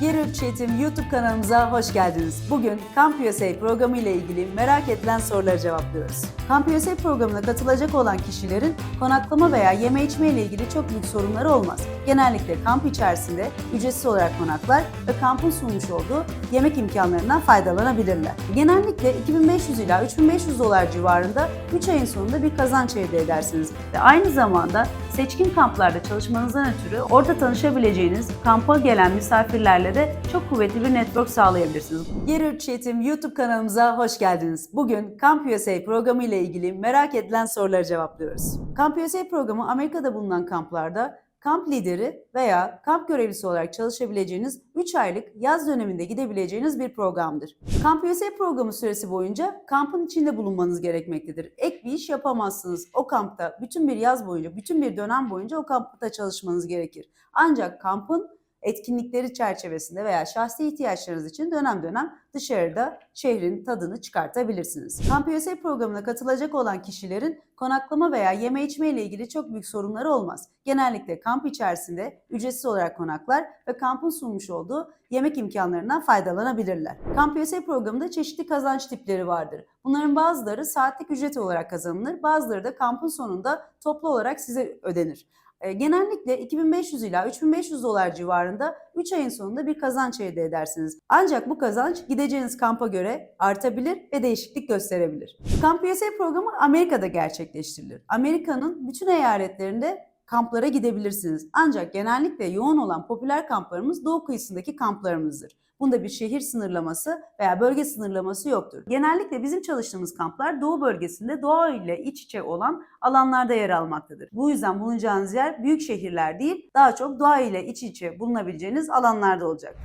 Geri Eğitim YouTube kanalımıza hoş geldiniz. Bugün Kamp USA programı ile ilgili merak edilen soruları cevaplıyoruz. Kamp USA programına katılacak olan kişilerin konaklama veya yeme içme ile ilgili çok büyük sorunları olmaz. Genellikle kamp içerisinde ücretsiz olarak konaklar ve kampın sunmuş olduğu yemek imkanlarından faydalanabilirler. Genellikle 2500 ila 3500 dolar civarında 3 ayın sonunda bir kazanç elde edersiniz. Ve aynı zamanda seçkin kamplarda çalışmanızdan ötürü orada tanışabileceğiniz kampa gelen misafirlerle de çok kuvvetli bir network sağlayabilirsiniz. Geri Üç YouTube kanalımıza hoş geldiniz. Bugün Kamp USA programı ile ilgili merak edilen soruları cevaplıyoruz. Kamp USA programı Amerika'da bulunan kamplarda kamp lideri veya kamp görevlisi olarak çalışabileceğiniz 3 aylık yaz döneminde gidebileceğiniz bir programdır. Kamp USA programı süresi boyunca kampın içinde bulunmanız gerekmektedir. Ek bir iş yapamazsınız. O kampta bütün bir yaz boyunca, bütün bir dönem boyunca o kampta çalışmanız gerekir. Ancak kampın etkinlikleri çerçevesinde veya şahsi ihtiyaçlarınız için dönem dönem dışarıda şehrin tadını çıkartabilirsiniz. Kamp USA programına katılacak olan kişilerin konaklama veya yeme içme ile ilgili çok büyük sorunları olmaz. Genellikle kamp içerisinde ücretsiz olarak konaklar ve kampın sunmuş olduğu yemek imkanlarından faydalanabilirler. Kamp USA programında çeşitli kazanç tipleri vardır. Bunların bazıları saatlik ücret olarak kazanılır, bazıları da kampın sonunda toplu olarak size ödenir. E, Genellikle 2500 ila 3500 dolar civarında 3 ayın sonunda bir kazanç elde edersiniz. Ancak bu kazanç gideceğiniz kampa göre artabilir ve değişiklik gösterebilir. Kamp USA programı Amerika'da gerçekleştirilir. Amerika'nın bütün eyaletlerinde kamplara gidebilirsiniz. Ancak genellikle yoğun olan popüler kamplarımız doğu kıyısındaki kamplarımızdır. Bunda bir şehir sınırlaması veya bölge sınırlaması yoktur. Genellikle bizim çalıştığımız kamplar doğu bölgesinde doğa ile iç içe olan alanlarda yer almaktadır. Bu yüzden bulunacağınız yer büyük şehirler değil, daha çok doğa ile iç içe bulunabileceğiniz alanlarda olacak.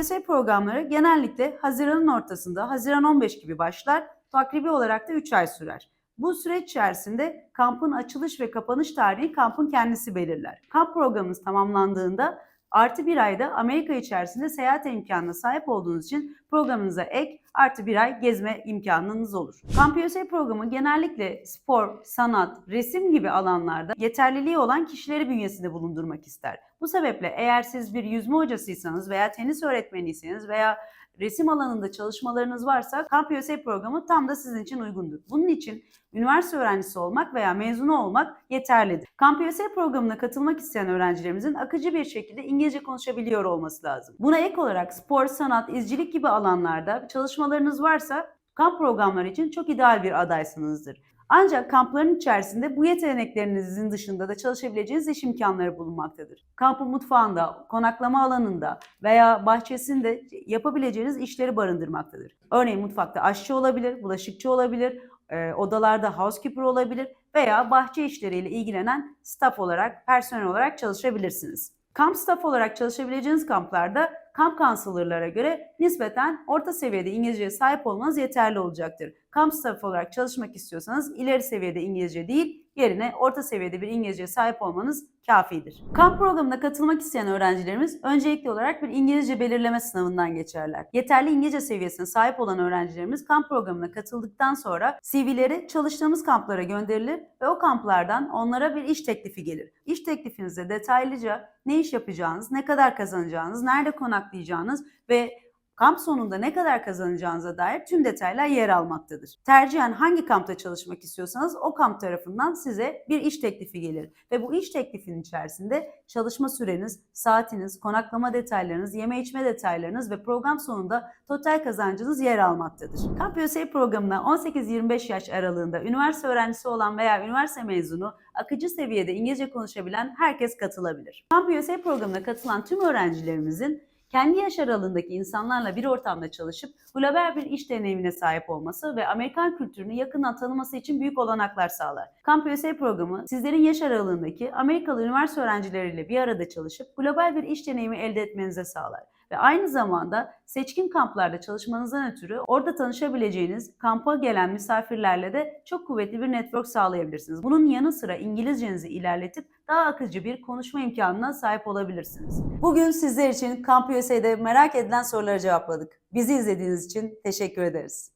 USA programları genellikle Haziran'ın ortasında, Haziran 15 gibi başlar, takribi olarak da 3 ay sürer. Bu süreç içerisinde kampın açılış ve kapanış tarihi kampın kendisi belirler. Kamp programınız tamamlandığında artı bir ayda Amerika içerisinde seyahat imkanına sahip olduğunuz için programınıza ek artı bir ay gezme imkanınız olur. Kamp USA programı genellikle spor, sanat, resim gibi alanlarda yeterliliği olan kişileri bünyesinde bulundurmak ister. Bu sebeple eğer siz bir yüzme hocasıysanız veya tenis öğretmeniyseniz veya resim alanında çalışmalarınız varsa Kamp USA programı tam da sizin için uygundur. Bunun için üniversite öğrencisi olmak veya mezunu olmak yeterlidir. Kamp USA programına katılmak isteyen öğrencilerimizin akıcı bir şekilde İngilizce konuşabiliyor olması lazım. Buna ek olarak spor, sanat, izcilik gibi alanlarda çalışmalarınız varsa kamp programları için çok ideal bir adaysınızdır. Ancak kampların içerisinde bu yeteneklerinizin dışında da çalışabileceğiniz iş imkanları bulunmaktadır. Kampın mutfağında, konaklama alanında veya bahçesinde yapabileceğiniz işleri barındırmaktadır. Örneğin mutfakta aşçı olabilir, bulaşıkçı olabilir, e, odalarda housekeeper olabilir veya bahçe işleriyle ilgilenen staff olarak, personel olarak çalışabilirsiniz. Kamp staff olarak çalışabileceğiniz kamplarda kamp counselor'lara göre nispeten orta seviyede İngilizceye sahip olmanız yeterli olacaktır. Kamp staff olarak çalışmak istiyorsanız ileri seviyede İngilizce değil, yerine orta seviyede bir İngilizceye sahip olmanız kafidir. Kamp programına katılmak isteyen öğrencilerimiz öncelikli olarak bir İngilizce belirleme sınavından geçerler. Yeterli İngilizce seviyesine sahip olan öğrencilerimiz kamp programına katıldıktan sonra CV'leri çalıştığımız kamplara gönderilir ve o kamplardan onlara bir iş teklifi gelir. İş teklifinizde detaylıca ne iş yapacağınız, ne kadar kazanacağınız, nerede konaklayacağınız ve kamp sonunda ne kadar kazanacağınıza dair tüm detaylar yer almaktadır. Tercihen hangi kampta çalışmak istiyorsanız o kamp tarafından size bir iş teklifi gelir ve bu iş teklifinin içerisinde çalışma süreniz, saatiniz, konaklama detaylarınız, yeme içme detaylarınız ve program sonunda total kazancınız yer almaktadır. Kamp USA programına 18-25 yaş aralığında üniversite öğrencisi olan veya üniversite mezunu akıcı seviyede İngilizce konuşabilen herkes katılabilir. Kamp USA programına katılan tüm öğrencilerimizin kendi yaş aralığındaki insanlarla bir ortamda çalışıp global bir iş deneyimine sahip olması ve Amerikan kültürünü yakından tanıması için büyük olanaklar sağlar. Camp USA programı sizlerin yaş aralığındaki Amerikalı üniversite öğrencileriyle bir arada çalışıp global bir iş deneyimi elde etmenize sağlar ve aynı zamanda seçkin kamplarda çalışmanızdan ötürü orada tanışabileceğiniz kampa gelen misafirlerle de çok kuvvetli bir network sağlayabilirsiniz. Bunun yanı sıra İngilizcenizi ilerletip daha akıcı bir konuşma imkanına sahip olabilirsiniz. Bugün sizler için Kamp USA'de merak edilen soruları cevapladık. Bizi izlediğiniz için teşekkür ederiz.